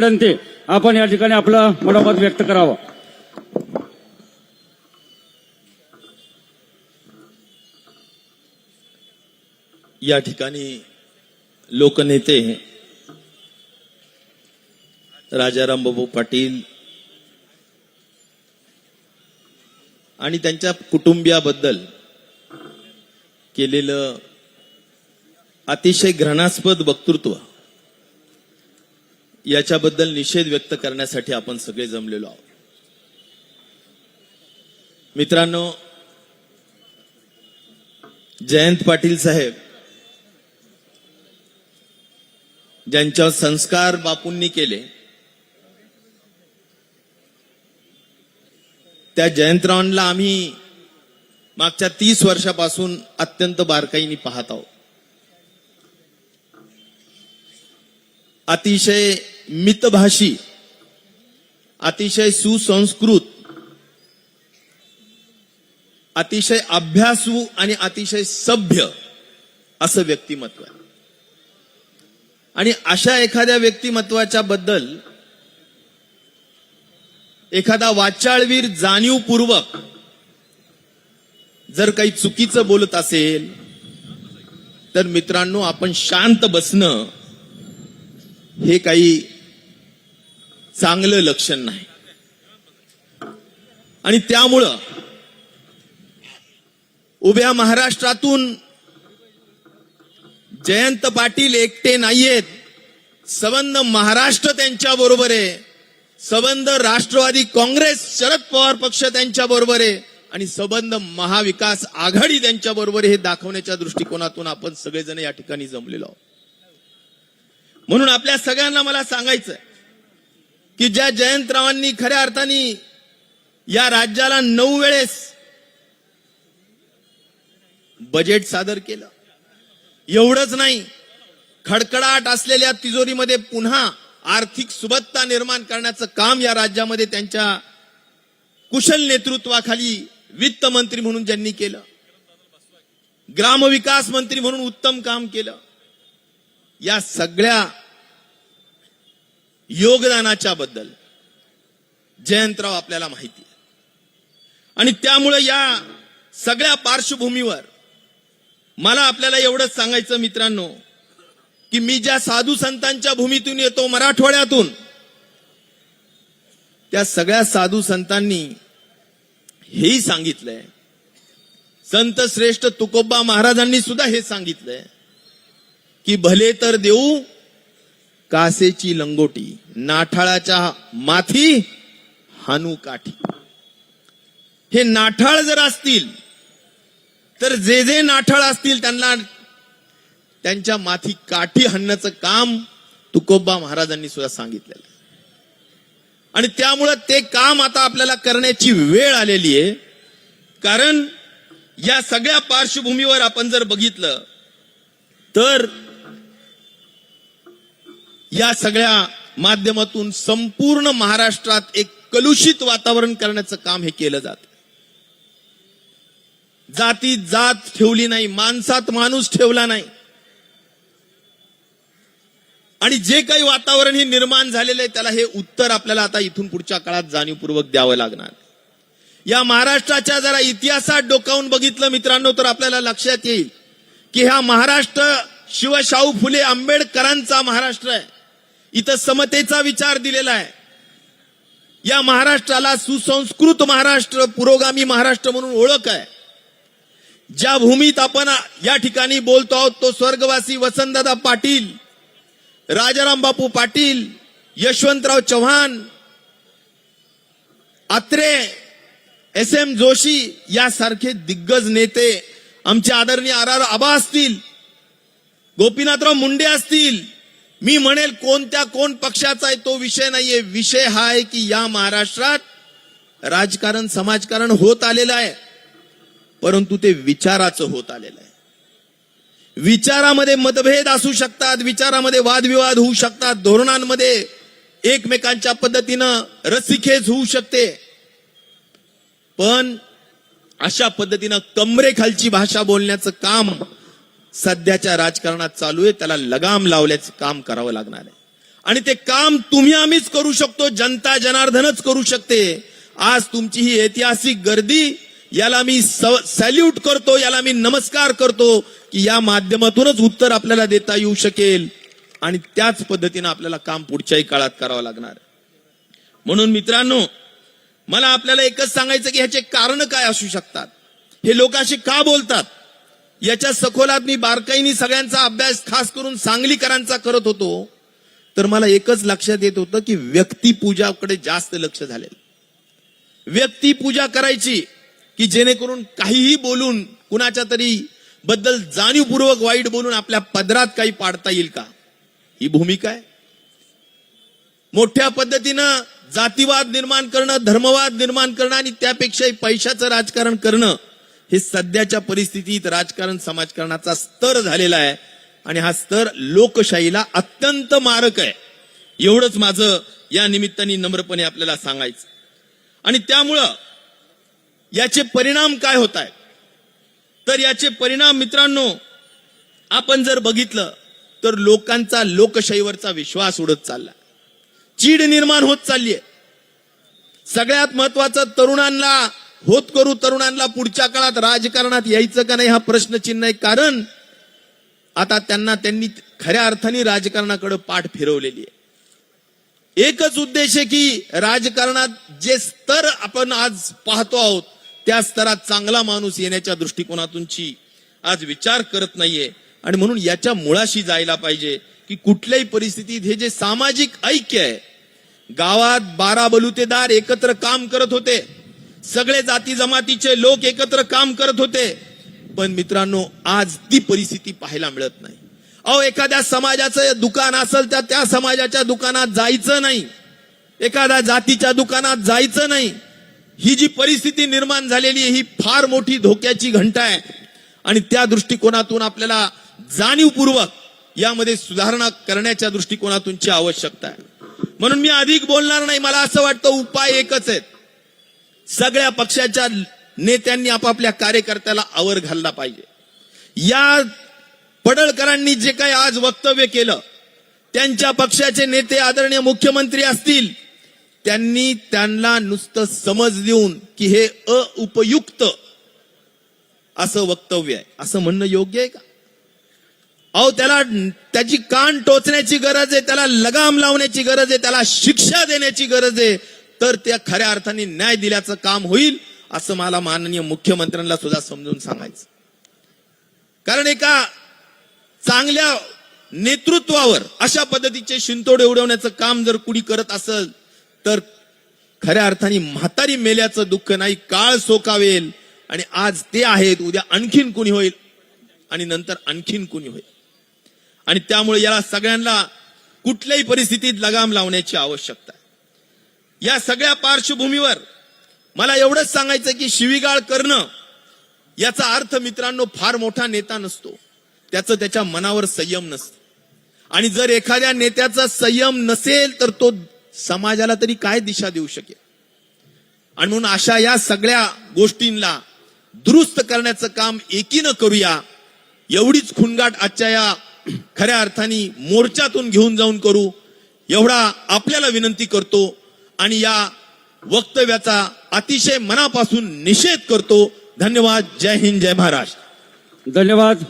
विनंती आपण या ठिकाणी आपला मनोमत व्यक्त करावं. या ठिकाणी लोकनेते राजाराम बाबू पाटील आणि त्यांच्या कुटुंबियाबद्दल केलेलं अतिशय घृणास्पद वक्तृत्व याच्याबद्दल निषेध व्यक्त करण्यासाठी आपण सगळे जमलेलो आहोत. मित्रांनो जयंत पाटील साहेब ज्यांच्यावर संस्कार बापूंनी केले त्या जयंतरावांना आम्ही मागच्या तीस वर्षापासून अत्यंत बारकाईने पाहत आहोत. अतिशय मितभाषी अतिशय सुसंस्कृत अतिशय अभ्यासू आणि अतिशय सभ्य असं व्यक्तिमत्व आहे. आणि अशा एखाद्या व्यक्तिमत्वाच्या बद्दल एखादा वाचाळवीर जाणीवपूर्वक जर काही चुकीचं बोलत असेल तर मित्रांनो आपण शांत बसणं हे काही चांगलं लक्षण नाही. आणि त्यामुळं उभ्या महाराष्ट्रातून जयंत पाटील एकटे नाहीयेत. सबंध महाराष्ट्र त्यांच्या बरोबर आहे. सबंध राष्ट्रवादी काँग्रेस शरद पवार पक्ष त्यांच्या बरोबर आहे. आणि सबंध महाविकास आघाडी त्यांच्या बरोबर हे दाखवण्याच्या दृष्टिकोनातून आपण सगळेजण या ठिकाणी जमलेलो आहोत. म्हणून आपल्या सगळ्यांना मला सांगायचं की ज्या जयंतरावांनी खऱ्या अर्थाने या राज्याला नऊ वेळेस बजेट सादर केलं. एवढंच नाही खडखडाट असलेल्या तिजोरीमध्ये पुन्हा आर्थिक सुबत्ता निर्माण करण्याचं काम या राज्यामध्ये त्यांच्या कुशल नेतृत्वाखाली वित्त मंत्री म्हणून ज्यांनी केलं ग्रामविकास मंत्री म्हणून उत्तम काम केलं या सगळ्या योगदानाच्या बद्दल जयंतराव आपल्याला माहिती आहे. आणि त्यामुळे या सगळ्या पार्श्वभूमीवर मला आपल्याला एवढंच सांगायचं मित्रांनो की मी ज्या साधू संतांच्या भूमीतून येतो मराठवाड्यातून त्या सगळ्या साधू संतांनी हेही सांगितलंय. संत श्रेष्ठ तुकोबा महाराजांनी सुद्धा हे सांगितलंय की भले तर देऊ कासेची लंगोटी नाठाळाच्या माथी हानू काठी. हे नाठाळ जर असतील तर जे जे नाठाळ असतील त्यांना त्यांच्या माथी काठी हाणण्याचं काम तुकोबा महाराजांनी सुद्धा सांगितलेलं आणि त्यामुळं ते काम आता आपल्याला करण्याची वेळ आलेली आहे. कारण या सगळ्या पार्श्वभूमीवर आपण जर बघितलं तर या सगळ्या माध्यमातून संपूर्ण महाराष्ट्रात एक कलुषित वातावरण करण्याचं काम हे केलं जात. जाती जात ठेवली नाही माणसात माणूस ठेवला नाही. आणि जे काही वातावरण हे निर्माण झालेलं आहे त्याला हे उत्तर आपल्याला आता इथून पुढच्या काळात जाणीवपूर्वक द्यावं लागणार. या महाराष्ट्राच्या जरा इतिहासात डोकावून बघितलं मित्रांनो तर आपल्याला लक्षात येईल की हा महाराष्ट्र शिवशाहू फुले आंबेडकरांचा महाराष्ट्र आहे. इथं समतेचा विचार दिलेला आहे. या महाराष्ट्राला सुसंस्कृत महाराष्ट्र पुरोगामी महाराष्ट्र म्हणून ओळख आहे. ज्या भूमीत आपण या ठिकाणी बोलतो आहोत तो स्वर्गवासी वसंतदादा पाटील राजाराम बापू पाटील यशवंतराव चव्हाण आत्रे एस एम जोशी यासारखे दिग्गज नेते आमचे आदरणीय आर आर आबा असतील गोपीनाथराव मुंडे असतील मी म्हणेल कोणत्या कोण पक्षाचा आहे तो विषय नाहीये. विषय हा आहे की या महाराष्ट्रात राजकारण समाजकारण होत आलेलं आहे. परंतु ते विचाराचं होत आलेलं आहे. विचारामध्ये मतभेद असू शकतात विचारामध्ये वादविवाद होऊ शकतात धोरणांमध्ये एकमेकांच्या पद्धतीनं रस्सीखेच होऊ शकते. पण अशा पद्धतीनं कमरेखालची भाषा बोलण्याचं काम सध्याच्या राजकारणात चालू आहे त्याला लगाम लावल्याचं काम करावं लागणार आहे. आणि ते काम तुम्ही आम्हीच करू शकतो जनता जनार्दनच करू शकते. आज तुमची ही ऐतिहासिक गर्दी याला मी सॅल्यूट करतो याला मी नमस्कार करतो की या माध्यमातूनच उत्तर आपल्याला देता येऊ शकेल. आणि त्याच पद्धतीनं आपल्याला काम पुढच्याही काळात करावं लागणार म्हणून मित्रांनो मला आपल्याला एकच सांगायचं की ह्याचे कारण काय असू शकतात? हे लोक असे का बोलतात? याच्या सखोलात मी बारकाईनी सगळ्यांचा अभ्यास खास करून सांगलीकरांचा करत होतो तर मला एकच लक्षात येत होतं की व्यक्तिपूजाकडे जास्त लक्ष झालेलं. व्यक्तिपूजा करायची की जेणेकरून काहीही बोलून कुणाच्या तरी बद्दल जाणीवपूर्वक वाईट बोलून आपल्या पदरात काही पाडता येईल का? ही भूमिका आहे. मोठ्या पद्धतीनं जातीवाद निर्माण करणं धर्मवाद निर्माण करणं आणि त्यापेक्षाही पैशाचं राजकारण करणं हे सध्याच्या परिस्थितीत राजकारण समाजकारणाचा स्तर झालेला आहे आणि हा स्तर लोकशाहीला अत्यंत मारक आहे. एवढंच माझं या निमित्ताने नम्रपणे आपल्याला सांगायचं. आणि त्यामुळं याचे परिणाम काय होत आहेत? तर याचे परिणाम मित्रांनो आपण जर बघितलं तर लोकांचा लोकशाहीवरचा विश्वास उडत चालला. चीड निर्माण होत चालली आहे. सगळ्यात महत्वाचं तरुणांना होत करू तरुणांना पुढच्या काळात राजकारणात यायचं का नाही हा प्रश्नचिन्ह आहे. कारण आता त्यांना त्यांनी खऱ्या अर्थाने राजकारणाकडे पाठ फिरवलेली आहे. एकच उद्देश आहे की राजकारणात जे स्तर आपण आज पाहतो आहोत त्या स्तरात चांगला माणूस येण्याच्या दृष्टिकोनातूनची आज विचार करत नाहीये. आणि म्हणून याच्या मुळाशी जायला पाहिजे की कुठल्याही परिस्थितीत हे जे सामाजिक ऐक्य आहे गावात बारा बलुतेदार एकत्र काम करत होते सगळे जाती जमातीचे लोक एकत्र काम करत होते. पण मित्रांनो आज ती परिस्थिती पाहायला मिळत नाही. अहो एखाद्या समाजाचं दुकान असेल तर त्या समाजाच्या दुकानात जायचं नाही. एखाद्या जातीच्या दुकानात जायचं नाही. ही जी परिस्थिती निर्माण झालेली आहे ही फार मोठी धोक्याची घंटा आहे. आणि त्या दृष्टिकोनातून आपल्याला जाणीवपूर्वक यामध्ये सुधारणा करण्याच्या दृष्टिकोनातूनची आवश्यकता आहे. म्हणून मी अधिक बोलणार नाही. मला असं वाटतं उपाय एकच आहेत. सगळ्या पक्षाच्या नेत्यांनी आपापल्या कार्यकर्त्याला आवर घालला पाहिजे. या पडळकरांनी जे काही आज वक्तव्य केलं त्यांच्या पक्षाचे नेते आदरणीय मुख्यमंत्री असतील त्यांनी त्यांना नुसतं समज देऊन की हे अउपयुक्त असं वक्तव्य आहे. असं म्हणणं योग्य आहे का? अहो त्याला त्याची कान टोचण्याची गरज आहे त्याला लगाम लावण्याची गरज आहे त्याला शिक्षा देण्याची गरज आहे तर त्या खऱ्या अर्थाने न्याय दिल्याचं काम होईल असं मला माननीय मुख्यमंत्र्यांना सुद्धा समजून सांगायचं. कारण एका चांगल्या नेतृत्वावर अशा पद्धतीचे शिंतोडे उडवण्याचं काम जर कुणी करत असेल तर खऱ्या अर्थाने म्हातारी मेल्याचं दुःख नाही काळ सोकावेल आणि आज ते आहेत उद्या आणखीन कुणी होईल आणि नंतर आणखीन कुणी होईल. आणि त्यामुळे याला सगळ्यांना कुठल्याही परिस्थितीत लगाम लावण्याची आवश्यकता आहे. या सगळ्या पार्श्वभूमीवर मला एवढंच सांगायचं की शिवीगाळ करणं याचा अर्थ मित्रांनो फार मोठा नेता नसतो. त्याचं त्याच्या मनावर संयम नसतो. आणि जर एखाद्या नेत्याचा संयम नसेल तर तो समाजाला तरी काय दिशा देऊ शकेल? आणि म्हणून अशा या सगळ्या गोष्टींना दुरुस्त करण्याचं काम एकीनं करूया. एवढीच खुणगाट आजच्या या खऱ्या अर्थाने मोर्चातून घेऊन जाऊन करू. एवढा आपल्याला विनंती करतो. आणि या वक्तव्याचा अतिशय मनापासून निषेध करतो. धन्यवाद. जय हिंद जय महाराष्ट्र. धन्यवाद.